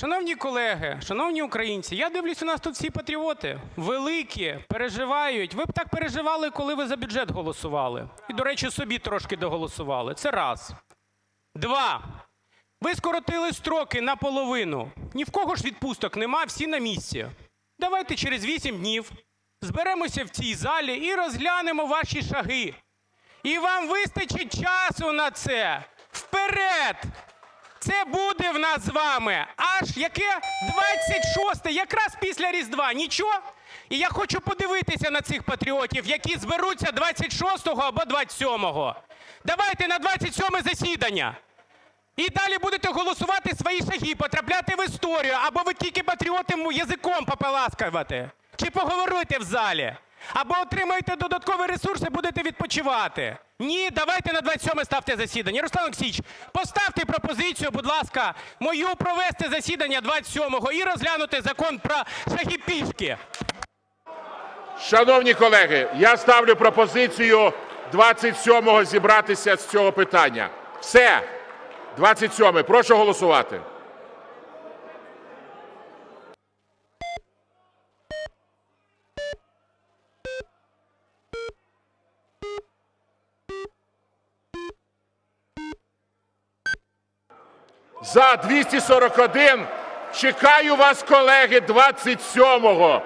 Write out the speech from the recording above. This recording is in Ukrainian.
Шановні колеги, шановні українці, я дивлюсь, у нас тут всі патріоти. Великі, переживають. Ви б так переживали, коли ви за бюджет голосували. І, до речі, собі трошки доголосували. Це раз. Два. Ви скоротили строки наполовину. Ні в кого ж відпусток нема, всі на місці. Давайте через 8 днів зберемося в цій залі і розглянемо ваші шаги. І вам вистачить часу на це. Вперед! Це буде в нас з вами аж яке 26-те, якраз після Різдва. Нічого? І я хочу подивитися на цих патріотів, які зберуться 26-го або 27-го. Давайте на 27-е засідання. І далі будете голосувати свої шаги, потрапляти в історію, або ви тільки патріотам язиком пополаскувати, чи поговорите в залі, або отримаєте додаткові ресурси, будете відпочивати. Ні, давайте на 27 ставте засідання. Руслан Олексійович, поставте пропозицію, будь ласка, мою провести засідання 27-го і розглянути закон про шаги пішки. Шановні колеги, я ставлю пропозицію 27-го зібратися з цього питання. Все. 27-й. Прошу голосувати. За 241. Чекаю вас, колеги, 27-го.